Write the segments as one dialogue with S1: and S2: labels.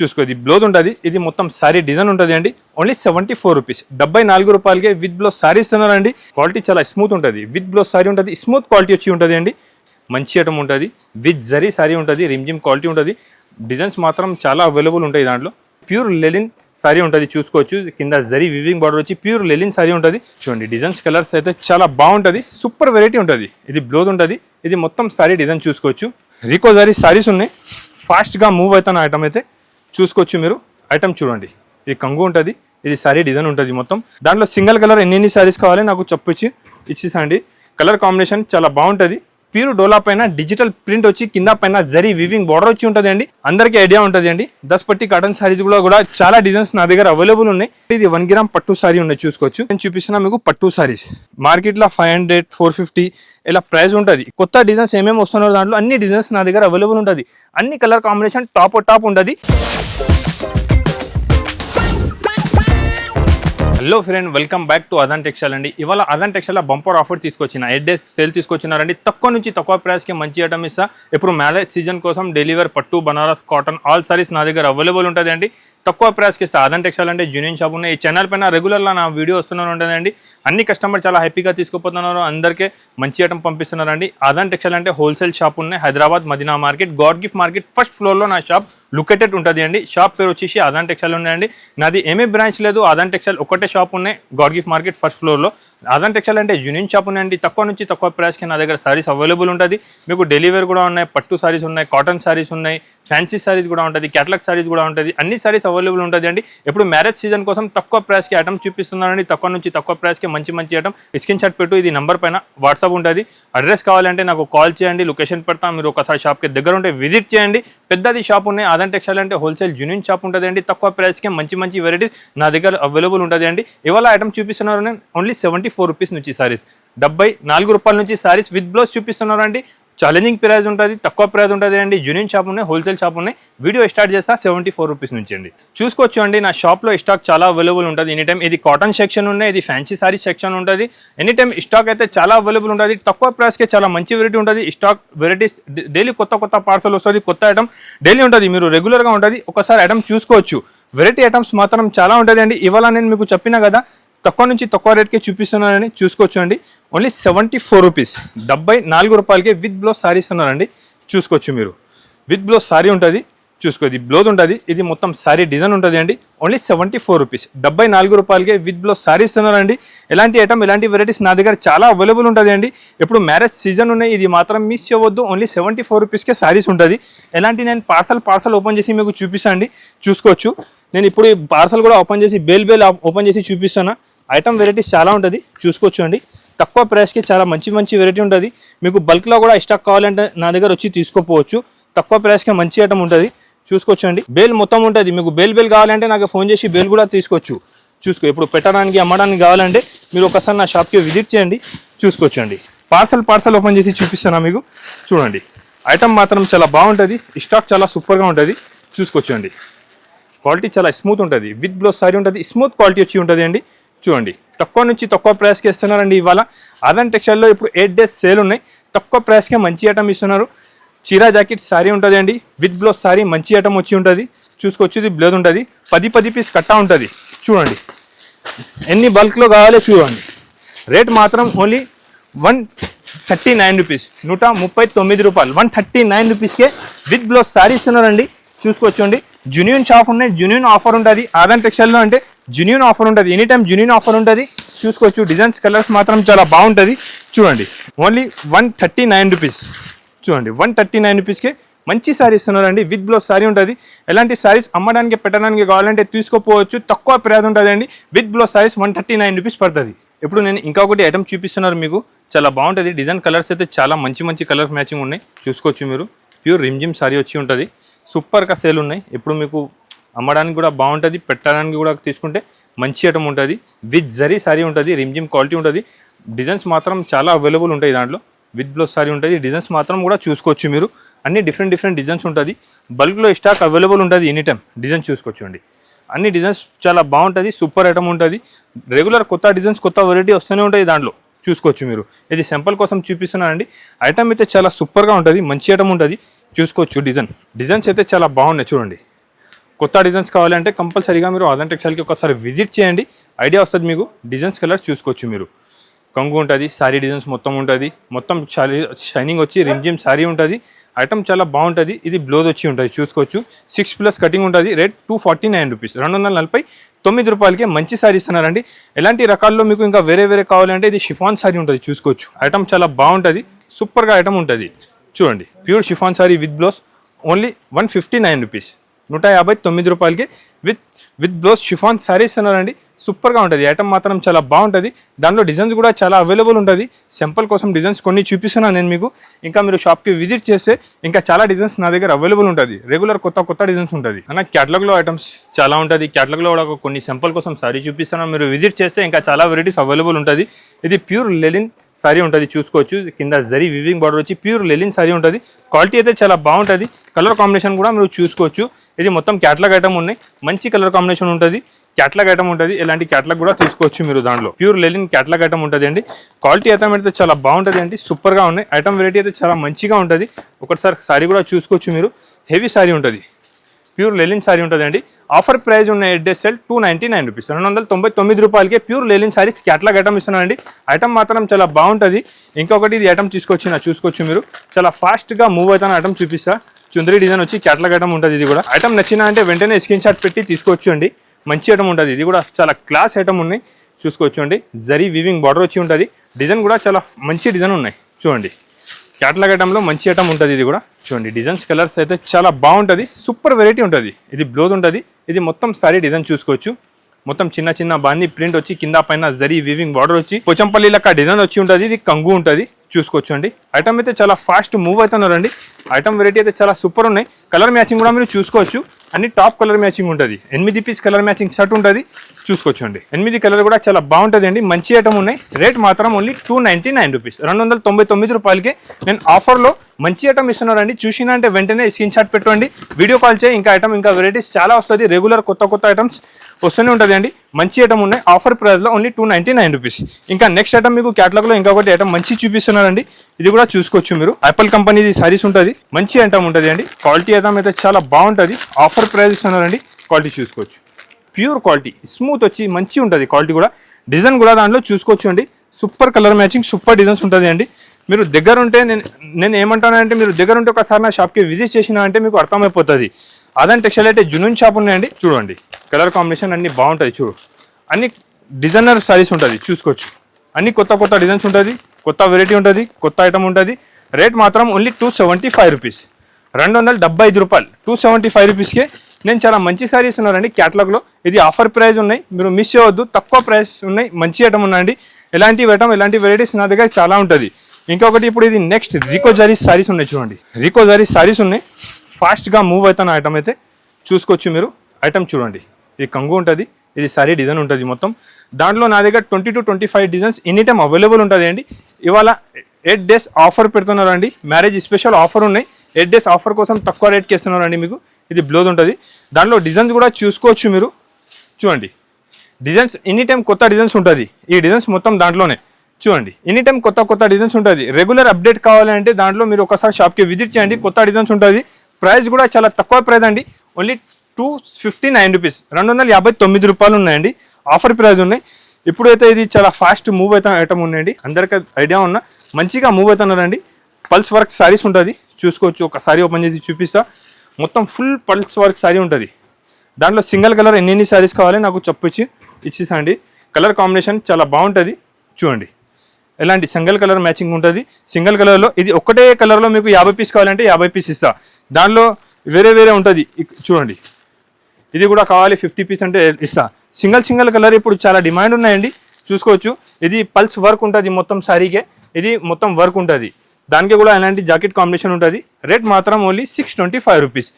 S1: చూసుకో ఇది బ్లౌజ్ ఉంటుంది. ఇది మొత్తం సారీ డిజైన్ ఉంటుంది అండి. ఓన్లీ సెవెంటీ ఫోర్ రూపీస్ డెబ్బై నాలుగు రూపాయలకే విత్ బ్లౌజ్ సారీ ఇస్తున్నారండి. క్వాలిటీ చాలా స్మూత్ ఉంటుంది. విత్ బ్లౌజ్ సారీ ఉంటుంది. స్మూత్ క్వాలిటీ వచ్చి ఉంటుంది అండి. మంచి ఐటమ్ ఉంటుంది. విత్ జరీ సారీ ఉంటుంది. రిమ్జిమ్ క్వాలిటీ ఉంటుంది. డిజైన్స్ మాత్రం చాలా అవైలబుల్ ఉంటాయి దాంట్లో. ప్యూర్ లెలిన్ సారీ ఉంటుంది. చూసుకోవచ్చు. కింద జరీ వివింగ్ బార్డర్ వచ్చి ప్యూర్ లెలిన్ సారీ ఉంటుంది. చూడండి డిజైన్స్ కలర్స్ అయితే చాలా బాగుంటుంది. సూపర్ వెరైటీ ఉంటుంది. ఇది బ్లౌజ్ ఉంటుంది. ఇది మొత్తం సారీ డిజైన్ చూసుకోవచ్చు. రికో జరీ సారీస్ ఉన్నాయి. ఫాస్ట్గా మూవ్ అవుతున్న ఐటమ్ అయితే చూసుకోవచ్చు మీరు. ఐటమ్ చూడండి. ఇది కంగు ఉంటుంది ఇది సారీ డిజైన్ ఉంటుంది మొత్తం. దాంట్లో సింగిల్ కలర్ ఎన్ని ఎన్ని సారీస్ కావాలి నాకు చెప్పొచ్చి. ఇచ్చేసండి. కలర్ కాంబినేషన్ చాలా బాగుంటుంది. ప్యూర్ డోలా పైన డిజిటల్ ప్రింట్ వచ్చి కింద పైన జరీ వివింగ్ బార్డర్ వచ్చి ఉంటుంది అండి అందరికీ ఐడియా ఉంటుంది అండి దస్ పట్టి కాటన్ సారీస్ కూడా కూడా చాలా డిజైన్స్ నా దగ్గర అవైలబుల్ ఉన్నాయి. ఇది వన్ గ్రామ్ పట్టు సారీ ఉన్నాయి చూసుకోవచ్చు. నేను చూపిస్తున్నా మీకు పట్టు సారీస్ మార్కెట్లో ఫైవ్ హండ్రెడ్ ఫోర్ ఫిఫ్టీ ఇలా ప్రైస్ ఉంటుంది. కొత్త డిజైన్స్ ఏమేమి వస్తున్నారో దాంట్లో అన్ని డిజైన్స్ నా దగ్గర అవైలబుల్ ఉంటుంది. అన్ని కలర్ కాంబినేషన్ టాప్ టాప్ ఉంటుంది. Hello friend welcome back to Adan textile అండి. ఇవాళ అదన్ టెక్స్టైల్ బంపర్ ఆఫర్ తీసుకొచ్చిన ఎయిట్ డేస్ సేల్ తీసుకొచ్చినారండి. తక్కువ నుంచి తక్కువ ప్రైస్కి మంచి ఐటమ్ ఇస్తా. ఇప్పుడు మ్యారేజ్ సీజన్ కోసం డెలివర్ పట్టు బనారస్ కాటన్ ఆల్ సారీస్ నా దగ్గర అవైలబుల్ ఉంటుంది అండి తక్కువ ప్రైస్కి ఇస్తా. అదన్ టెక్స్టైల్ అంటే జూనియన్ షాప్ ఉన్నాయి. ఈ ఛానల్ పైన రెగ్యులర్గా నా వీడియో వస్తూనే ఉంటుందండి అన్ని కస్టమర్ చాలా హ్యాపీగా తీసుకుపోతున్నారు. అందరికీ మంచి ఐటమ్ పంపిస్తున్నారండి. అదన్ టెక్స్టైల్ అంటే హోల్సేల్ షాప్ ఉన్నాయి. Hyderabad Madina market God gift market first ఫ్లోర్లో నా షాప్ లుకెటెడ్ ఉంటుంది అండి. షాప్ పేరు వచ్చేసి అదాన్ టెక్స్టైల్ ఉన్నాయండి. నాది ఏమీ బ్రాంచ్ లేదు. అదాన్ టెక్స్టైల్ ఒకటే షాప్ ఉన్నాయి. గాడ్ మార్కెట్ ఫస్ట్ ఫ్లోర్లో. అదాన్ టెక్స్టైల్ అంటే యూనియన్ షాప్ ఉన్నాయండి. తక్కువ నుంచి తక్కువ ప్రైస్కి నా దగ్గర సారీస్ అవైలబుల్ ఉంటుంది. మీకు డెలివరీ కూడా ఉన్నాయి పట్టు సారీస్ ఉన్నాయి కాటన్ సారీస్ ఉన్నాయి ఫ్యాన్సీ సారీస్ కూడా ఉంటుంది క్యాటలాగ్ సారీస్ కూడా ఉంటుంది. అన్ని సారీస్ అవైలబుల్ ఉంటుంది అండి. ఇప్పుడు మ్యారేజ్ సీజన్ కోసం తక్కువ ప్రైస్కి ఐటమ్ చూపిస్తున్నారండి తక్కువ నుంచి తక్కువ ప్రైస్కి మంచి మంచి ఐటమ్ స్క్రీన్ షాట్ పెట్టు ఇది నెంబర్ పైన వాట్సాప్ ఉంటుంది. అడ్రస్ కావాలంటే నాకు కాల్ చేయండి లొకేషన్ పెడతాను మీరు ఒకసారి షాప్కి దగ్గర ఉంటే విజిట్ చేయండి. పెద్దది షాప్ ఉన్నాయి అదన్ టెక్స్టైల్ అంటే హోల్సేల్ జూనియన్ షాప్ ఉంటుంది అండి. తక్కువ ప్రైస్కి మంచి మంచి వెరైటీస్ నా దగ్గర అవైలబుల్ ఉంటుంది అండి. ఇవాళ ఐటమ్ చూపిస్తున్నారు ఓన్లీ సెవెంటీ ఫోర్ రూపీస్ నుంచి సారీస్ డెబ్బై నాలుగు రూపాయల నుంచి సారీస్ విత్ బ్లౌజ్ చూపిస్తున్నారు అండి. ఛాలెంజింగ్ ప్రైస్ ఉంటుంది తక్కువ ప్రైస్ ఉంటుంది అండి. జూనియన్ షాప్ ఉన్నాయి హోల్సేల్ షాప్ ఉన్నాయి. వీడియో స్టార్ట్ చేస్తా సెవెంటీ ఫోర్ రూపీస్ నుంచి అండి. చూసుకోవచ్చు అండి నా షాప్లో స్టాక్ చాలా అవైలబుల్ ఉంటుంది. ఎనీ టైం ఇది కాటన్ సెక్షన్ ఉన్నాయి ఇది ఫ్యాన్సీ సారీ సెక్షన్ ఉంటుంది. ఎనీ టైం స్టాక్ అయితే చాలా అవైలబుల్ ఉంటుంది. తక్కువ ప్రైస్కే చాలా మంచి వెరైటీ ఉంటుంది. స్టాక్ వెరైటీస్ డైలీ కొత్త కొత్త పార్సల్ వస్తుంది కొత్త ఐటమ్ డైలీ ఉంటుంది మీరు రెగ్యులర్గా ఉంటుంది. ఒకసారి ఐటమ్ చూసుకోవచ్చు. వెరైటీ ఐటమ్స్ మాత్రం చాలా ఉంటుంది అండి. ఇవాళ నేను మీకు చెప్పిన కదా తక్కువ నుంచి తక్కువ రేట్కే చూపిస్తున్నారని చూసుకోవచ్చు అండి ఓన్లీ సెవెంటీ ఫోర్ రూపీస్ డెబ్బై నాలుగు రూపాయలకే విత్ బ్లౌజ్ శారీస్ ఉన్నారండి. చూసుకోవచ్చు మీరు. విత్ బ్లౌజ్ శారీ ఉంటుంది. చూసుకో ఇది బ్లౌజ్ ఉంటుంది ఇది మొత్తం సారీ డిజైన్ ఉంటుంది అండి. ఓన్లీ సెవెంటీ ఫోర్ రూపీస్ డెబ్బై నాలుగు రూపాయలకే విత్ బ్లౌజ్ సారీస్ ఉన్నారండి ఎలాంటి ఐటమ్ ఎలాంటి వెరైటీస్ నా దగ్గర చాలా అవైలబుల్ ఉంటుంది అండి. ఇప్పుడు మ్యారేజ్ సీజన్ ఉన్నాయి ఇది మాత్రం మిస్ చేయవద్దు. ఓన్లీ సెవెంటీ ఫోర్ రూపీస్కే సారీస్ ఉంటుంది. ఎలాంటి నేను పార్సల్ పార్సల్ ఓపెన్ చేసి మీకు చూపిస్తాను చూసుకోవచ్చు. నేను ఇప్పుడు ఈ పార్సల్ కూడా ఓపెన్ చేసి బేల్ బేల్ ఓపెన్ చేసి చూపిస్తాను. ఐటమ్ వెరైటీస్ చాలా ఉంటుంది. చూసుకోవచ్చు అండి. తక్కువ ప్రైస్కి చాలా మంచి మంచి వెరైటీ ఉంటుంది. మీకు బల్క్లో కూడా స్టాక్ కావాలంటే నా దగ్గర వచ్చి తీసుకోపోవచ్చు. తక్కువ ప్రైస్కి మంచి ఐటమ్ ఉంటుంది. చూసుకోవచ్చు అండి బేల్ మొత్తం ఉంటుంది. మీకు బేల్ బేల్ కావాలంటే నాకు ఫోన్ చేసి బేల్ కూడా తీసుకోవచ్చు. చూసుకో ఇప్పుడు పెట్టడానికి అమ్మడానికి కావాలంటే మీరు ఒకసారి నా షాప్కి విజిట్ చేయండి. చూసుకోవచ్చండి. పార్సల్ పార్సల్ ఓపెన్ చేసి చూపిస్తాను మీకు. చూడండి. ఐటమ్ మాత్రం చాలా బాగుంటుంది. స్టాక్ చాలా సూపర్గా ఉంటుంది. చూసుకోవచ్చండి. క్వాలిటీ చాలా స్మూత్ ఉంటుంది. విత్ బ్లౌజ్ సారీ ఉంటుంది. స్మూత్ క్వాలిటీ వచ్చి ఉంటుంది అండి. చూడండి. తక్కువ నుంచి తక్కువ ప్రైస్కి ఇస్తున్నారండి ఇవాళ. అదన్ టెక్స్టైల్లో ఇప్పుడు ఎయిట్ డేస్ సేల్ ఉన్నాయి. తక్కువ ప్రైస్కే మంచి ఐటమ్ ఇస్తున్నారు. చీరా జాకెట్ శారీ ఉంటుంది అండి. విత్ బ్లౌజ్ శారీ మంచి ఐటమ్ వచ్చి ఉంటుంది. చూసుకొచ్చేది ఇది బ్లౌజ్ ఉంటుంది. పది పది పీస్ కట్టా ఉంటుంది. చూడండి. ఎన్ని బల్క్లో కావాలో చూడండి. రేట్ మాత్రం only one thirty nine rupees నూట ముప్పై తొమ్మిది రూపాయలు. వన్ థర్టీ నైన్ రూపీస్కే విత్ బ్లౌజ్ శారీ ఇస్తున్నారండి చూసుకోవచ్చండి జునియన్ షాప్ ఉన్నాయి. జునియన్ ఆఫర్ ఉంటుంది. ఆదాన్ టెక్స్టైల్లో అంటే జునియన్ ఆఫర్ ఉంటుంది. ఎనీ టైం జునియన్ ఆఫర్ ఉంటుంది. చూసుకోవచ్చు. డిజైన్స్ కలర్స్ మాత్రం చాలా బాగుంటుంది. చూడండి. Only one thirty nine rupees చూడండి వన్ థర్టీ నైన్ రూపీస్కి మంచి శారీస్ ఉన్నారండి విత్ బ్లౌజ్ శారీ ఉంటుంది. ఎలాంటి శారీస్ అమ్మడానికి పెట్టడానికి కావాలంటే తీసుకోపోవచ్చు. తక్కువ ప్రైస్ ఉంటుందండి. With blouse saris one thirty nine rupees పడుతుంది. ఇప్పుడు నేను ఇంకొకటి ఐటమ్ చూపిస్తున్నారు మీకు. చాలా బాగుంటుంది. డిజైన్ కలర్స్ అయితే చాలా మంచి మంచి కలర్స్ మ్యాచింగ్ ఉన్నాయి. చూసుకోవచ్చు మీరు. ప్యూర్ రిమ్జిమ్ శారీ వచ్చి ఉంటుంది. సూపర్గా సేల్ ఉన్నాయి. ఇప్పుడు మీకు అమ్మడానికి కూడా బాగుంటుంది. పెట్టడానికి కూడా తీసుకుంటే మంచి ఐటమ్ ఉంటుంది. విత్ జరీ శారీ ఉంటుంది. రిమ్జిమ్ క్వాలిటీ ఉంటుంది. డిజైన్స్ మాత్రం చాలా అవైలబుల్ ఉంటాయి దాంట్లో. విత్ బ్లౌజ్ సారీ ఉంటుంది. డిజైన్స్ మాత్రం కూడా చూసుకోవచ్చు మీరు. అన్ని డిఫరెంట్ డిఫరెంట్ డిజైన్స్ ఉంటుంది. బల్క్లో స్టాక్ అవైలబుల్ ఉంటుంది ఎనీ టైం డిజైన్ చూసుకోవచ్చు అండి అన్ని డిజైన్స్ చాలా బాగుంటుంది సూపర్ ఐటమ్ ఉంటుంది. రెగ్యులర్ కొత్త డిజైన్స్ కొత్త వెరైటీ వస్తూనే ఉంటాయి దాంట్లో. చూసుకోవచ్చు మీరు. ఇది సింపుల్ కోసం చూపిస్తున్నానండి. ఐటమ్ అయితే చాలా సూపర్గా ఉంటుంది మంచి ఐటమ్ ఉంటుంది. చూసుకోవచ్చు డిజైన్ డిజైన్స్ అయితే చాలా బాగున్నాయి చూడండి. కొత్త డిజైన్స్ కావాలంటే కంపల్సరీగా మీరు అదన్ టెక్స్టైల్కి ఒకసారి విజిట్ చేయండి. ఐడియా వస్తుంది మీకు. డిజైన్స్ కలర్స్ చూసుకోవచ్చు మీరు. కంగు ఉంటుంది శారీ డిజైన్స్ మొత్తం ఉంటుంది. మొత్తం శారీ షైనింగ్ వచ్చి రిమ్జిమ్ శారీ ఉంటుంది. ఐటమ్ చాలా బాగుంటుంది. ఇది బ్లౌజ్ వచ్చి ఉంటుంది చూసుకోవచ్చు. సిక్స్ ప్లస్ కటింగ్ ఉంటుంది. Rate two forty nine rupees రెండు వందల నలభై తొమ్మిది రూపాయలకి మంచి శారీ ఇస్తున్నారండి. ఎలాంటి రకాల్లో మీకు ఇంకా వేరే వేరే కావాలంటే ఇది షిఫాన్ సారీ ఉంటుంది చూసుకోవచ్చు. ఐటమ్ చాలా బాగుంటుంది. సూపర్గా ఐటమ్ ఉంటుంది. చూడండి. Pure chiffon sari with blouse only one fifty nine rupees నూట యాభై తొమ్మిది రూపాయలకి with with blouse chiffon saris అన్నారండి సూపర్గా ఉంటుంది. ఐటమ్ మాత్రం చాలా బాగుంటుంది. దాంట్లో డిజైన్స్ కూడా చాలా అవైలబుల్ ఉంటుంది. సింపుల్ కోసం డిజైన్స్ కొన్ని చూపిస్తున్నాను నేను మీకు. ఇంకా మీరు షాప్కి విజిట్ చేస్తే ఇంకా చాలా డిజైన్స్ నా దగ్గర అవైలబుల్ ఉంటుంది. రెగ్యులర్ కొత్త కొత్త డిజైన్స్ ఉంటుంది. అన్న క్యాటలాగ్లో ఐటమ్స్ చాలా ఉంటుంది. క్యాటలాగ్లో కూడా కొన్ని సింపుల్ కోసం సారీ చూపిస్తున్నాను మీరు విజిట్ చేస్తే ఇంకా చాలా వెరైటీస్ అవైలబుల్ ఉంటుంది. ఇది ప్యూర్ లెలిన్ సారీ ఉంటుంది. చూసుకోవచ్చు. కింద జరీ వివింగ్ బార్డర్ వచ్చి ప్యూర్ లెలిన్ సారీ ఉంటుంది. క్వాలిటీ అయితే చాలా బాగుంటుంది. కలర్ కాంబినేషన్ కూడా మీరు చూసుకోవచ్చు. ఇది మొత్తం క్యాట్లాగ్ ఐటమ్ ఉన్నాయి. మంచి కలర్ కాంబినేషన్ ఉంటుంది. క్యాట్లాగ్ ఐటమ్ ఉంటుంది. ఇలాంటి క్యాట్లాగ్ కూడా తీసుకోవచ్చు మీరు దాంట్లో. ప్యూర్ లెలిన్ క్యాట్లాగ్ ఐటమ్ ఉంటుంది అండి. క్వాలిటీ ఐటమ్ అయితే చాలా బాగుంటుంది అండి. సూపర్గా ఉన్నాయి. ఐటమ్ వెరైటీ అయితే చాలా మంచిగా ఉంటుంది. ఒకసారి సారీ కూడా చూసుకోవచ్చు మీరు. హెవీ సారీ ఉంటుంది. ప్యూర్ లెలిన్ సారీ ఉంటుందండి ఆఫర్ ప్రైస్ ఉన్న ఎడ్డెస్ఎల్ టూ నైంటీ నైన్ రూపీస్ రెండు వందల తొంభై తొమ్మిది రూపాయలకే pure linen saris catalogue item ఇస్తున్నానండి item మాత్రం చాలా బాగుంటుంది. ఇంకొకటి ఇది ఐటమ్ తీసుకొచ్చిన చూసుకోవచ్చు మీరు. చాలా ఫాస్ట్గా మూవ్ అవుతున్న ఐటమ్ చూపిస్తా. చుందరి డిజైన్ వచ్చి క్యాట్లాగ్ ఐటమ్ ఉంటుంది ఇది కూడా. ఐటమ్ నచ్చిన అంటే వెంటనే స్క్రీన్ షాట్ పెట్టి తీసుకోవచ్చు అండి మంచి ఐటమ్ ఉంటుంది. ఇది కూడా చాలా క్లాస్ ఐటమ్ ఉన్నాయి. చూసుకోవచ్చు అండి జరీ వివింగ్ బార్డర్ వచ్చి ఉంటుంది. డిజైన్ కూడా చాలా మంచి డిజైన్ ఉన్నాయి. చూడండి. క్యాటలాగ్ ఐటమ్లో మంచి ఐటమ్ ఉంటుంది ఇది కూడా. చూడండి. డిజైన్స్ కలర్స్ అయితే చాలా బాగుంటుంది. సూపర్ వెరైటీ ఉంటుంది. ఇది బ్లౌజ్ ఉంటుంది. ఇది మొత్తం సారీ డిజైన్ చూసుకోవచ్చు. మొత్తం చిన్న చిన్న బాంది ప్రింట్ వచ్చి కింద పైన జరీ వివింగ్ బార్డర్ వచ్చి. పోచంపల్లి లెక్క డిజైన్ వచ్చి ఉంటుంది. ఇది కంగు ఉంటుంది. చూసుకోవచ్చు అండి ఐటమ్ అయితే చాలా ఫాస్ట్ మూవ్ అవుతున్నారండి ఐటమ్ వెరైటీ అయితే చాలా సూపర్ ఉన్నాయి. కలర్ మ్యాచింగ్ కూడా మీరు చూసుకోవచ్చు. అన్ని టాప్ కలర్ మ్యాచింగ్ ఉంటుంది. ఎనిమిది పీస్ కలర్ మ్యాచింగ్ షర్ట్ ఉంటుంది. చూసుకోవచ్చండి. ఎనిమిది కలర్ కూడా చాలా బాగుంటుంది అండి మంచి ఐటమ్ ఉన్నాయి. రేట్ మాత్రం only two ninety nine rupees. రెండు వందల తొంభై తొమ్మిది రూపాయలకి నేను ఆఫర్లో మంచి ఐటమ్ ఇస్తున్నారండి చూసినా అంటే వెంటనే స్క్రీన్ షాట్ పెట్టండి. వీడియో కాల్ చేయి. ఇంకా ఐటమ్ ఇంకా వెరైటీస్ చాలా వస్తుంది. రెగ్యులర్ కొత్త కొత్త ఐటమ్స్ వస్తూనే ఉంటుంది అండి మంచి ఐటమ్ ఉన్నాయి. ఆఫర్ ప్రైస్లో only two ninety nine rupees. ఇంకా నెక్స్ట్ ఐటమ్ మీకు క్యాటలాగ్లో ఇంకొకటి ఐటమ్ మంచి చూపిస్తున్నారండి ఇది కూడా చూసుకోవచ్చు మీరు. యాపిల్ కంపెనీది సారీస్ ఉంటుంది. మంచి ఐటమ్ ఉంటుంది అండి క్వాలిటీ ఐటమ్ అయితే చాలా బాగుంటుంది. ఆఫర్ ప్రైస్ ఇస్తున్నారండి క్వాలిటీ చూసుకోవచ్చు. ప్యూర్ క్వాలిటీ స్మూత్ వచ్చి మంచి ఉంటుంది క్వాలిటీ కూడా. డిజైన్ కూడా దాంట్లో చూసుకోవచ్చు అండి. Super colour matching super designs ఉంటుంది అండి. మీరు దగ్గర ఉంటే నేను నేను ఏమంటానంటే మీరు దగ్గర ఉంటే ఒకసారి నా షాప్కి విజిట్ చేసినా అంటే మీకు అర్థమైపోతుంది. అదని టెక్స్టైల్ అయితే జునూన్ షాప్ ఉన్నాయండి. చూడండి కలర్ కాంబినేషన్ అన్ని బాగుంటాయి చూడు. అన్ని డిజైనర్ సారీస్ ఉంటుంది చూసుకోవచ్చు. అన్ని కొత్త కొత్త డిజైన్స్ ఉంటుంది కొత్త వెరైటీ ఉంటుంది కొత్త ఐటమ్ ఉంటుంది. రేట్ మాత్రం only two seventy five rupees. రెండు వందల డెబ్బై ఐదు రూపాయలు టూ సెవెంటీ ఫైవ్ రూపీస్కే నేను చాలా మంచి శారీస్ ఉన్నారండి క్యాటలాగ్లో ఇది ఆఫర్ ప్రైస్ ఉన్నాయి. మీరు మిస్ చేయవద్దు. తక్కువ ప్రైస్ ఉన్నాయి. మంచి ఐటమ్ ఉన్నాయండి. ఎలాంటి ఐటమ్ ఎలాంటి వెరైటీస్ నా దగ్గర చాలా ఉంటుంది. ఇంకొకటి ఇప్పుడు ఇది నెక్స్ట్ రికో జరీస్ శారీస్ ఉన్నాయి చూడండి. రికో జారీ శారీస్ ఉన్నాయి. ఫాస్ట్గా మూవ్ అవుతున్న ఐటమ్ అయితే చూసుకోవచ్చు మీరు. ఐటమ్ చూడండి. ఇది కంగు ఉంటుంది. ఇది సారీ డిజైన్ ఉంటుంది మొత్తం. దాంట్లో నా దగ్గర twenty to twenty five designs any time available ఉంటుంది అండి. ఇవాళ ఎయిట్ డేస్ ఆఫర్ పెడుతున్నారండి. మ్యారేజ్ స్పెషల్ ఆఫర్ ఉన్నాయి. ఎయిట్ డేస్ ఆఫర్ కోసం తక్కువ రేట్కి ఇస్తున్నారండి మీకు. ఇది బ్లౌజ్ ఉంటుంది. దాంట్లో డిజైన్స్ కూడా చూసుకోవచ్చు మీరు. చూడండి. డిజైన్స్ ఎనీ టైం కొత్త డిజైన్స్ ఉంటుంది. ఈ డిజైన్స్ మొత్తం దాంట్లోనే. చూడండి. ఎనీ టైం కొత్త కొత్త డిజైన్స్ ఉంటుంది. రెగ్యులర్ అప్డేట్ కావాలంటే దాంట్లో మీరు ఒకసారి షాప్కి విజిట్ చేయండి. కొత్త డిజైన్స్ ఉంటుంది. ప్రైస్ కూడా చాలా తక్కువ ప్రైస్ అండి. Only two fifty nine rupees రెండు వందల యాభై తొమ్మిది రూపాయలు ఉన్నాయండి. ఆఫర్ ప్రైస్ ఉన్నాయి. ఇప్పుడైతే ఇది చాలా ఫాస్ట్ మూవ్ అవుతున్న ఐటమ్ ఉన్నాయండి. అందరికీ ఐడియా ఉన్న మంచిగా మూవ్ అవుతున్నారండి. పల్స్ వర్క్ శారీస్ ఉంటుంది. చూసుకోవచ్చు. ఒక సారీ ఓపెన్ చేసి చూపిస్తా. మొత్తం ఫుల్ పల్స్ వర్క్ సారీ ఉంటుంది. దాంట్లో సింగిల్ కలర్ ఎన్ని ఎన్ని సారీస్ కావాలి నాకు చెప్పొచ్చి. ఇచ్చేసండి. కలర్ కాంబినేషన్ చాలా బాగుంటుంది. చూడండి. ఎలాంటి సింగిల్ కలర్ మ్యాచింగ్ ఉంటుంది. సింగిల్ కలర్లో ఇది ఒకటే కలర్లో మీకు యాభై పీస్ కావాలంటే యాభై పీస్ ఇస్తా. దానిలో వేరే వేరే ఉంటుంది. చూడండి. ఇది కూడా కావాలి ఫిఫ్టీ పీస్ అంటే ఇస్తా. సింగిల్ సింగిల్ కలర్ ఇప్పుడు చాలా డిమాండ్ ఉన్నాయండి. చూసుకోవచ్చు. ఇది పల్స్ వర్క్ ఉంటుంది మొత్తం సారీకే ఇది మొత్తం వర్క్ ఉంటుంది. దానికి కూడా ఎలాంటి జాకెట్ కాంబినేషన్ ఉంటుంది? రేట్ మాత్రం only six twenty five rupees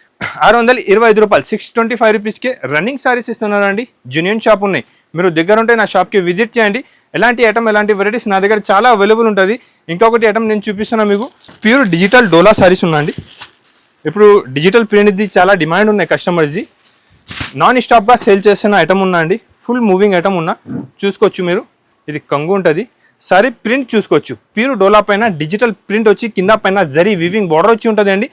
S1: ఆరు వందల ఇరవై ఐదు రూపాయలు. సిక్స్ ట్వంటీ ఫైవ్ రూపీస్కి రన్నింగ్ సారీస్ ఇస్తున్నారండి. జునియన్ షాప్ ఉన్నాయి. మీరు దగ్గర ఉంటే నా షాప్కి విజిట్ చేయండి. ఎలాంటి ఐటమ్ ఎలాంటి వెరైటీస్ నా దగ్గర చాలా అవైలబుల్ ఉంటుంది. ఇంకొకటి ఐటమ్ నేను చూపిస్తున్నా మీకు. ప్యూర్ డిజిటల్ డోలా సారీస్ ఉన్నాయండి ఇప్పుడు డిజిటల్ ప్రింట్ది చాలా డిమాండ్ ఉన్నాయి కస్టమర్స్ది నాన్ స్టాప్గా సేల్ చేస్తున్న ఐటమ్ ఉన్నా అండి ఫుల్ మూవింగ్ ఐటమ్ ఉన్నా. చూసుకోవచ్చు మీరు. ఇది కంగు ఉంటుంది. సారీ ప్రింట్ చూసుకోవచ్చు. ప్యూర్ డోలా పైన డిజిటల్ ప్రింట్ వచ్చి కింద పైన జరీ వివింగ్ బార్డర్ వచ్చి ఉంటుంది అండి.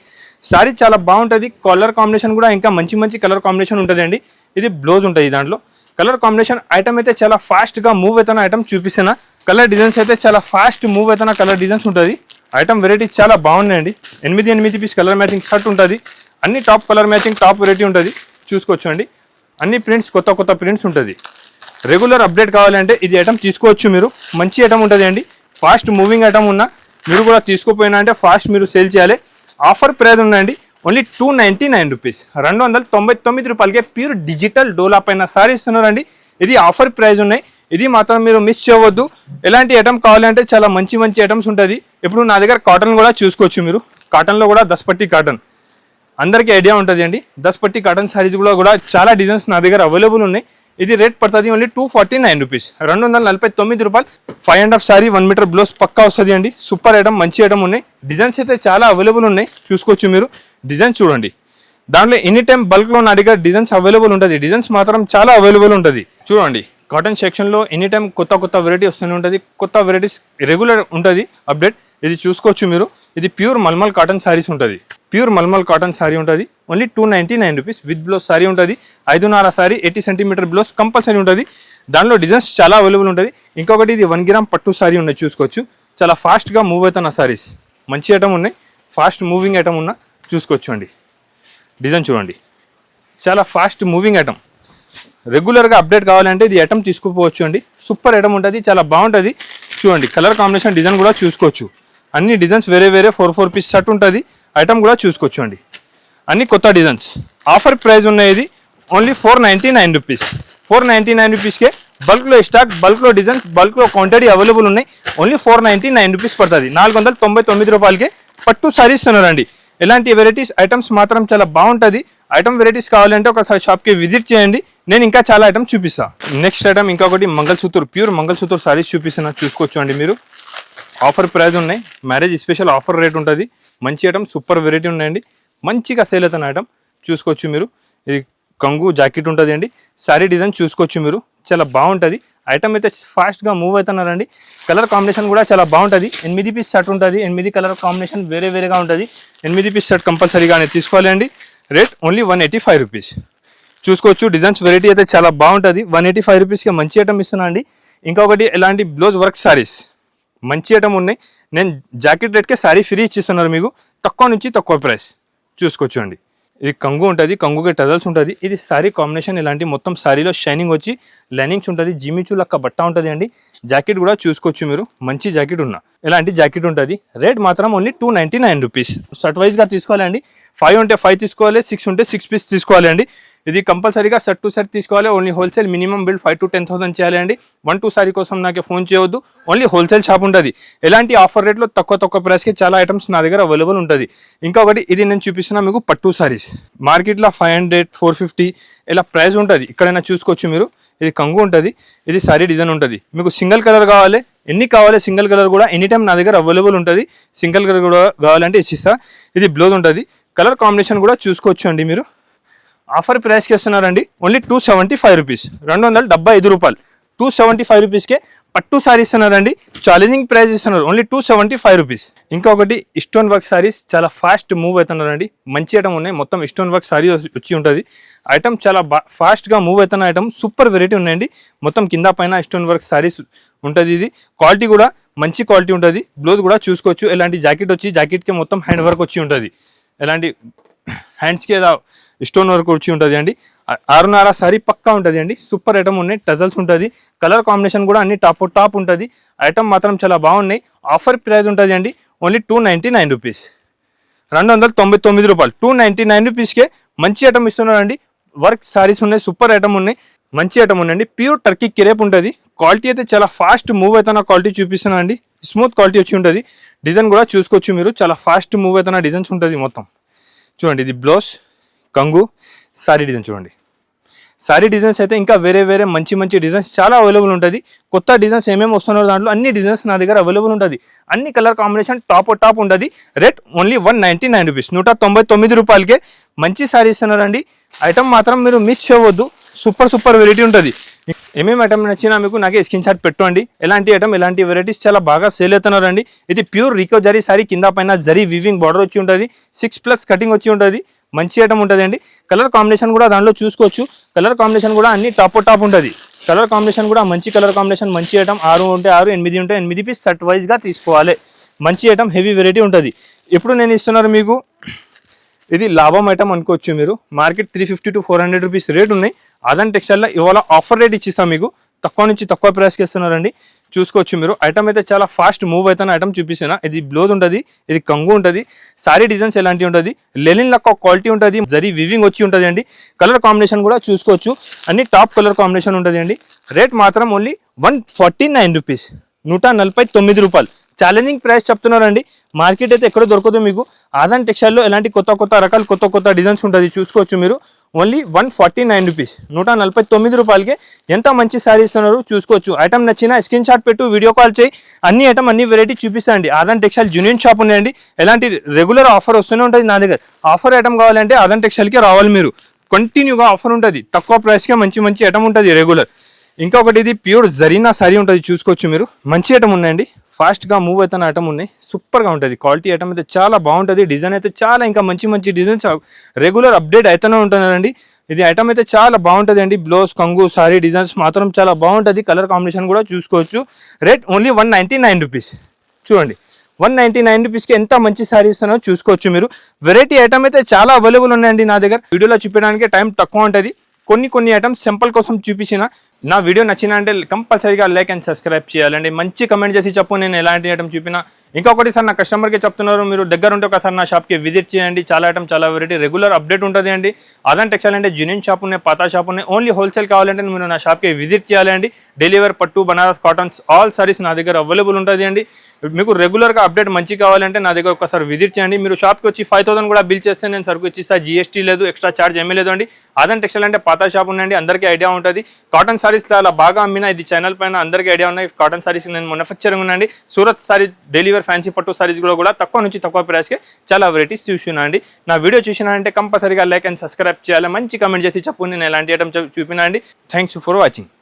S1: సారీ చాలా బాగుంటుంది. కలర్ కాంబినేషన్ కూడా ఇంకా మంచి మంచి కలర్ కాంబినేషన్ ఉంటుంది అండి. ఇది బ్లౌజ్ ఉంటుంది దాంట్లో. కలర్ కాంబినేషన్ ఐటమ్ అయితే చాలా ఫాస్ట్గా మూవ్ అవుతున్న ఐటమ్ చూపిస్తున్నా. కలర్ డిజైన్స్ అయితే చాలా ఫాస్ట్ మూవ్ అవుతున్న కలర్ డిజైన్స్ ఉంటుంది. ఐటమ్ వెరైటీ చాలా బాగున్నాయండి ఎనిమిది ఎనిమిది పీస్ కలర్ మ్యాచింగ్ షర్ట్ ఉంటుంది. అన్ని top colour matching top variety ఉంటుంది. చూసుకోవచ్చు అండి. అన్ని ప్రింట్స్ కొత్త కొత్త ప్రింట్స్ ఉంటుంది. రెగ్యులర్ అప్డేట్ కావాలంటే ఇది ఐటమ్ తీసుకోవచ్చు మీరు. మంచి ఐటమ్ ఉంటుంది అండి. ఫాస్ట్ మూవింగ్ ఐటమ్ ఉన్నా మీరు కూడా తీసుకోపోయినా అంటే ఫాస్ట్ మీరు సేల్ చేయాలి. ఆఫర్ ప్రైస్ ఉందండి. Only two ninety nine rupees రెండు వందల తొంభై తొమ్మిది రూపాయలకే ప్యూర్ డిజిటల్ డోలా పైన సారీ ఇస్తున్నారండి. ఇది ఆఫర్ ప్రైస్ ఉన్నాయి. ఇది మాత్రం మీరు మిస్ చేయవద్దు. ఎలాంటి ఐటమ్ కావాలంటే చాలా మంచి మంచి ఐటమ్స్ ఉంటుంది. ఇప్పుడు నా దగ్గర కాటన్ కూడా చూసుకోవచ్చు మీరు. కాటన్లో కూడా దస్పట్టి కాటన్ అందరికీ ఐడియా ఉంటుంది అండి. దస్పట్టి కాటన్ సారీస్ కూడా కూడా చాలా డిజైన్స్ నా దగ్గర అవైలబుల్ ఉన్నాయి. ఇది రేట్ పడుతుంది only two forty nine rupees రెండు వందల నలభై తొమ్మిది రూపాయలు. Five and half sari one metre blouse పక్కా వస్తుంది అండి. సూపర్ ఐటమ్ మంచి ఐటమ్ ఉన్నాయి. డిజైన్స్ అయితే చాలా అవైలబుల్ ఉన్నాయి. చూసుకోవచ్చు మీరు. డిజైన్స్ చూడండి. దాంట్లో ఎనీ టైం బల్క్లో నా దగ్గర డిజైన్స్ అవైలబుల్ ఉంటుంది. డిజైన్స్ మాత్రం చాలా అవైలబుల్ ఉంటుంది. చూడండి. కాటన్ సెక్షన్లో ఎనీ టైం కొత్త కొత్త వెరైటీ వస్తూనే ఉంటుంది. కొత్త వెరైటీస్ రెగ్యులర్ ఉంటుంది. అప్డేట్ ఇది చూసుకోవచ్చు మీరు. ఇది ప్యూర్ మల్మల్ కాటన్ శారీస్ ఉంటుంది. ప్యూర్ మల్మల్ కాటన్ శారీ ఉంటుంది. Only two ninety nine rupees with blouse sari ఉంటుంది. ఐదున్నర sari eighty centimetre blouse compulsory ఉంటుంది. దానిలో డిజైన్స్ చాలా అవైలబుల్ ఉంటుంది. ఇంకొకటి ఇది వన్ గ్రామ్ పట్టు శారీ ఉన్నది చూసుకోవచ్చు. చాలా ఫాస్ట్గా మూవ్ అవుతున్న శారీస్ మంచి ఐటమ్ ఉన్నాయి. ఫాస్ట్ మూవింగ్ ఐటమ్ ఉన్న చూసుకోవచ్చు అండి. డిజైన్ చూడండి. చాలా ఫాస్ట్ మూవింగ్ ఐటమ్ రెగ్యులర్గా అప్డేట్ కావాలంటే ఇది ఐటమ్ తీసుకుపోవచ్చు అండి. సూపర్ ఐటమ్ ఉంటుంది. చాలా బాగుంటుంది. చూడండి కలర్ కాంబినేషన్ డిజైన్ కూడా చూసుకోవచ్చు. అన్ని డిజైన్స్ వేరే వేరే ఫోర్ ఫోర్ పీస్ షర్ట్ ఉంటుంది. ఐటమ్ కూడా చూసుకోవచ్చు అండి అన్ని కొత్త డిజైన్స్. ఆఫర్ ప్రైస్ ఉన్నది only four ninety nine rupees. Four ninety nine రూపీస్కే బల్క్లో స్టాక్ బల్క్లో డిజైన్స్ బల్క్లో క్వాంటిటీ అవైలబుల్ ఉన్నాయి. Only four ninety nine rupees పడుతుంది. నాలుగు వందల తొంభై తొమ్మిది రూపాయలకి పట్టు సారీస్ ఉన్నారండి ఇలాంటి వెరైటీస్ ఐటమ్స్ మాత్రం చాలా బాగుంటుంది. ఐటమ్ వెరైటీస్ కావాలంటే ఒకసారి షాప్కి విజిట్ చేయండి. నేను ఇంకా చాలా ఐటమ్ చూపిస్తాను నెక్స్ట్ ఐటమ్ ఇంకొకటి మంగళసూత్ర ప్యూర్ మంగళసూత్ర సారీస్ చూపిస్తున్నా చూసుకోవచ్చు అండి మీరు. ఆఫర్ ప్రైస్ ఉన్నాయి. మ్యారేజ్ స్పెషల్ ఆఫర్ రేట్ ఉంటుంది. మంచి ఐటమ్ సూపర్ వెరైటీ ఉన్నాయండి. మంచిగా సేల్ అవుతున్న ఐటమ్ చూసుకోవచ్చు మీరు. ఇది కంగు జాకెట్ ఉంటుంది అండి. శారీ డిజైన్ చూసుకోవచ్చు మీరు. చాలా బాగుంటుంది. ఐటమ్ అయితే ఫాస్ట్గా మూవ్ అవుతున్నారండి. కలర్ కాంబినేషన్ కూడా చాలా బాగుంటుంది. ఎనిమిది పీస్ షర్ట్ ఉంటుంది. ఎనిమిది కలర్ కాంబినేషన్ వేరే వేరేగా ఉంటుంది. ఎనిమిది పీస్ షర్ట్ కంపల్సరీగానే తీసుకోవాలి అండి. Rate only one eighty five rupees చూసుకోవచ్చు డిజైన్స్ వెరైటీ అయితే చాలా బాగుంటుంది. వన్ ఎయిటీ ఫైవ్ రూపీస్కి మంచి ఐటమ్ ఇస్తున్నా అండి. ఇంకొకటి ఎలాంటి బ్లౌజ్ వర్క్ శారీస్ మంచి ఐటమ్ ఉన్నాయి. నేను జాకెట్ రేట్కే శారీ ఫ్రీ ఇచ్చిస్తున్నారు మీకు. తక్కువ నుంచి తక్కువ ప్రైస్. చూసుకోవచ్చు అండి ఇది కంగు ఉంటుంది కంగుకి టజల్స్ ఉంటుంది. ఇది శారీ కాంబినేషన్ ఇలాంటి మొత్తం శారీలో షైనింగ్ వచ్చి లైనింగ్స్ ఉంటుంది జిమిచు లక్క బట్ట ఉంటుంది అండి. జాకెట్ కూడా చూసుకోవచ్చు మీరు. మంచి జాకెట్ ఉన్న. ఇలాంటి జాకెట్ ఉంటుంది. రేట్ మాత్రం only two ninety nine rupees. సర్ట్వైజ్గా తీసుకోవాలండి. ఫైవ్ ఉంటే ఫైవ్ తీసుకోవాలి సిక్స్ ఉంటే సిక్స్ పీస్ తీసుకోవాలి అండి. ఇది కంపల్సరీగా సెట్ టు సెట్ తీసుకోవాలి. Only wholesale minimum bill five to ten thousand చేయాలి అండి. వన్ టూ సారీ కోసం నాకు ఫోన్ చేయవద్దు ఓన్లీ హోల్సేల్ షాప్ ఉంటుంది. ఎలాంటి ఆఫర్ రేట్లో తక్కువ తక్కువ ప్రైస్కి చాలా ఐటమ్స్ నా దగ్గర అవైలబుల్ ఉంటుంది. ఇంకొకటి ఇది నేను చూపిస్తున్నా మీకు పట్టు సారీస్ మార్కెట్లో ఫైవ్ హండ్రెడ్ ఫోర్ ఫిఫ్టీ ఇలా ప్రైస్ ఉంటుంది. ఇక్కడైనా చూసుకోవచ్చు మీరు. ఇది కంగు ఉంటుంది. ఇది సారీ డిజైన్ ఉంటుంది. మీకు సింగిల్ కలర్ కావాలి. ఎన్ని కావాలి? సింగిల్ కలర్ కూడా ఎనీ టైం నా దగ్గర అవైలబుల్ ఉంటుంది. సింగిల్ కలర్ కూడా కావాలంటే ఇచ్చిస్తా. ఇది బ్లౌజ్ ఉంటుంది. కలర్ కాంబినేషన్ కూడా చూసుకోవచ్చు అండి మీరు. ఆఫర్ ప్రైస్కి ఇస్తున్నారండి only two seventy five rupees రెండు వందల డెబ్బై ఐదు రూపాయలు. టూ సెవెంటీ ఫైవ్ రూపీస్కే పట్టు శారీ ఇస్తున్నారండి. ఛాలెంజింగ్ ప్రైస్ ఇస్తున్నారు. Only two seventy five rupees ఇంకొకటి స్టోన్ వర్క్ శారీస్ చాలా ఫాస్ట్ మూవ్ అవుతున్నారండి. మంచి ఐటమ్ ఉన్నాయి. మొత్తం స్టోన్ వర్క్ సారీ వచ్చి ఉంటుంది. ఐటమ్ చాలా ఫాస్ట్గా మూవ్ అవుతున్న ఐటమ్ సూపర్ వెరైటీ ఉన్నాయండి. మొత్తం కింద పైన స్టోన్ వర్క్ శారీస్ ఉంటుంది ఇది. క్వాలిటీ కూడా మంచి క్వాలిటీ ఉంటుంది. బ్లౌజ్ కూడా చూసుకోవచ్చు. ఎలాంటి జాకెట్ వచ్చి జాకెట్కి మొత్తం హ్యాండ్ వర్క్ వచ్చి ఉంటుంది. ఎలాంటి హ్యాండ్స్కి ఏదో స్టోన్ వర్క్ వచ్చి ఉంటుంది అండి. ఆరున్నర సారీ పక్కా ఉంటుంది అండి. సూపర్ ఐటమ్ ఉన్నాయి టజల్స్ ఉంటుంది. కలర్ కాంబినేషన్ కూడా అన్ని టాప్ టాప్ ఉంటుంది. ఐటమ్ మాత్రం చాలా బాగున్నాయి. ఆఫర్ ప్రైస్ ఉంటుంది అండి. Only two ninety nine rupees. రెండు వందల తొంభై తొమ్మిది రూపాయలు. టూ నైంటీ నైన్ రూపీస్కే మంచి ఐటమ్ ఇస్తున్నారండి వర్క్ సారీస్ ఉన్నాయి సూపర్ ఐటమ్ ఉన్నాయి. మంచి ఐటమ్ ఉందండి ప్యూర్ టర్కీ కిరేప్ ఉంటుంది. క్వాలిటీ అయితే చాలా ఫాస్ట్ మూవ్ అవుతున్న క్వాలిటీ చూపిస్తున్నా అండి. స్మూత్ క్వాలిటీ వచ్చి ఉంటుంది. డిజైన్ కూడా చూసుకోవచ్చు మీరు. చాలా ఫాస్ట్ మూవ్ అవుతున్న డిజైన్స్ ఉంటుంది మొత్తం. చూడండి ఇది బ్లౌజ్. కంగు సారీ డిజైన్ చూడండి. సారీ డిజైన్స్ అయితే ఇంకా వేరే వేరే మంచి మంచి డిజైన్స్ చాలా అవైలబుల్ ఉంటుంది. కొత్త డిజైన్స్ ఏమేమి వస్తున్నారో దాంట్లో అన్ని డిజైన్స్ నా దగ్గర అవైలబుల్ ఉంటుంది. అన్ని కలర్ కాంబినేషన్ టాప్ టాప్ ఉంటుంది. Rate only one ninety nine rupees నూట తొంభై తొమ్మిది రూపాయలకే మంచి సారీ ఇస్తున్నారండి ఐటమ్ మాత్రం మీరు మిస్ చేయవద్దు. సూపర్ సూపర్ వెరైటీ ఉంటుంది. ఏమేమి ఐటమ్ నచ్చినా మీకు నాకే స్క్రీన్ షాట్ పెట్టండి. ఎలాంటి ఐటమ్ ఎలాంటి వెరైటీస్ చాలా బాగా సేల్ అవుతున్నారండి. ఇది ప్యూర్ రికో జరీ సారీ కింద పైన జరీ వివింగ్ బార్డర్ వచ్చి ఉంటుంది. సిక్స్ ప్లస్ కటింగ్ వచ్చి ఉంటుంది. మంచి ఐటమ్ ఉంటుంది అండి కలర్ కాంబినేషన్ కూడా దాంట్లో చూసుకోవచ్చు. కలర్ కాంబినేషన్ కూడా అన్ని టాప్ టాప్ ఉంటుంది. కలర్ కాంబినేషన్ కూడా మంచి కలర్ కాంబినేషన్ మంచి ఐటమ్ ఆరు ఉంటే ఆరు ఎనిమిది ఉంటే ఎనిమిది పీస్ సెట్ వైజ్గా తీసుకోవాలి. మంచి ఐటమ్ హెవీ వెరైటీ ఉంటుంది. ఇప్పుడు నేను ఇస్తున్నారు మీకు? ఇది లాభం ఐటమ్ అనుకోవచ్చు మీరు. Market three fifty to four hundred rupees rate ఉన్నాయి. అదన్ టెక్స్టైల్లో ఇవాళ ఆఫర్ రేట్ ఇచ్చిస్తాం మీకు. తక్కువ నుంచి తక్కువ ప్రైస్కి ఇస్తున్నారండి. చూసుకోవచ్చు మీరు. ఐటమ్ అయితే చాలా ఫాస్ట్ మూవ్ అవుతున్న ఐటమ్ చూపిస్తున్నా. ఇది బ్లౌజ్ ఉంటుంది ఇది కంగు ఉంటుంది సారీ డిజైన్స్ ఎలాంటి ఉంటుంది లెలిన్ లెక్క క్వాలిటీ ఉంటుంది జరీ వివింగ్ వచ్చి ఉంటుంది అండి. కలర్ కాంబినేషన్ కూడా చూసుకోవచ్చు. అన్ని టాప్ కలర్ కాంబినేషన్ ఉంటుంది అండి. రేట్ మాత్రం only one forty nine rupees నూట నలభై తొమ్మిది రూపాయలు. ఛాలెంజింగ్ ప్రైస్ చెప్తున్నారండి. మార్కెట్ అయితే ఎక్కడ దొరకదు మీకు. ఆదాన్ టెక్స్టైల్లో ఎలాంటి కొత్త కొత్త రకాలు కొత్త కొత్త డిజైన్స్ ఉంటుంది చూసుకోవచ్చు మీరు. Only one forty nine rupees నూట నలభై తొమ్మిది రూపాయలకి ఎంత మంచి శారీ ఇస్తున్నారు చూసుకోవచ్చు. ఐటమ్ నచ్చినా స్క్రీన్ షాట్ పెట్టు వీడియో కాల్ చేయి. అన్ని ఐటమ్ అన్ని వెరైటీ చూపిస్తాండి ఆదాన్ టెక్స్టైల్ జూనియన్ షాప్ ఉన్నాయండి. ఎలాంటి రెగ్యులర్ ఆఫర్ వస్తూనే ఉంటుంది నా దగ్గర. ఆఫర్ ఐటమ్ కావాలంటే ఆదాన్ టెక్స్టైల్కి రావాలి మీరు. కంటిన్యూగా ఆఫర్ ఉంటుంది. తక్కువ ప్రైస్కే మంచి మంచి ఐటమ్ ఉంటుంది రెగ్యులర్ ఇంకొకటి ఇది ప్యూర్ జరీనా సారీ ఉంటుంది చూసుకోవచ్చు మీరు. మంచి ఐటమ్ ఉన్నాయండి. ఫాస్ట్గా మూవ్ అవుతున్న ఐటమ్ ఉన్నాయి. సూపర్గా ఉంటుంది. క్వాలిటీ ఐటమ్ అయితే చాలా బాగుంటుంది. డిజైన్ అయితే చాలా ఇంకా మంచి మంచి డిజైన్స్ రెగ్యులర్ అప్డేట్ అవుతూనే ఉంటున్నారండి. ఇది ఐటమ్ అయితే చాలా బాగుంటుంది అండి. బ్లౌజ్ కంగు సారీ డిజైన్స్ మాత్రం చాలా బాగుంటుంది. కలర్ కాంబినేషన్ కూడా చూసుకోవచ్చు. Rate only one ninety nine rupees చూడండి. వన్ నైంటీ నైన్ రూపీస్కి ఎంత మంచి సారీ ఇస్తున్నారో చూసుకోవచ్చు మీరు. వెరైటీ ఐటమ్ అయితే చాలా అవైలబుల్ ఉన్నాయండి నా దగ్గర. వీడియోలో చూపించడానికి టైం తక్కువ ఉంటుంది. కొన్ని కొన్ని ఐటమ్స్ సింపుల్ కోసం చూపించిన. నా వీడియో నచ్చిన అంటే కంపల్సరీగా లైక్ అండ్ సబ్స్క్రైబ్ చేయాలండి. మంచి కమెంట్ చేసి చెప్పు నేను ఎలాంటి ఐటమ్ చూపినా. ఇంకొకటి సార్ నా కస్టమర్కి చెప్తున్నారు మీరు దగ్గర ఉంటే ఒకసారి నా షాప్కి విజిట్ చేయండి. చాలా ఐటమ్ చాలా వెరైటీ రెగ్యులర్ అప్డేట్ ఉంటుంది అండి. అదన్ టెక్స్టైల్ అంటే జునియన్ షాప్ ఉన్నాయి పాతా షాప్ ఉన్నాయి. ఓన్లీ హోల్సేల్ కావాలంటే మీరు నా షాప్కి విజిట్ చేయాలండి. డెలివర్ పట్టు బనారస్ కాటన్స్ ఆల్ సారీస్ నా దగ్గర అవైలబుల్ ఉంటుంది అండి. మీకు రెగ్యులర్గా అప్డేట్ మంచి కావాలంటే నా దగ్గర ఒకసారి విజిట్ చేయండి. మీరు షాప్కి వచ్చి ఫైవ్ థౌసండ్ కూడా బిల్ చేస్తే నేను సరుకు ఇచ్చిస్తా. జిఎస్టీ లేదు ఎక్స్ట్రా ఛార్జ్ ఏమీ లేదు అండి. అదన్ టెక్స్టైల్ అంటే పాత షాప్ ఉండండి అందరికీ ఐడియా ఉంటుంది. కాటన్ సారీస్ చాలా బాగా అమ్మిన ఇది ఛానల్ పైన అందరికీ ఐడియా ఉన్నాయి. కాటన్ సారీస్ నేను మ్యానుఫ్యాక్చరింగ్ ఉందండి. సూరత్ సారీ డెలివర్ ఫ్యాన్సీ పట్టు సారీస్ కూడా కూడా తక్కువ నుంచి తక్కువ ప్రైస్కి చాలా వెరైటీస్ చూసినండి నా వీడియో చూసినా అంటే కంపల్సరీగా లైక్ అండ్ సబ్స్క్రైబ్ చేయాలి. మంచి కమెంట్ చేసి చెప్పు. నేను ఎలాంటి ఐటమ్ చూపినండి థ్యాంక్స్ ఫర్ వాచింగ్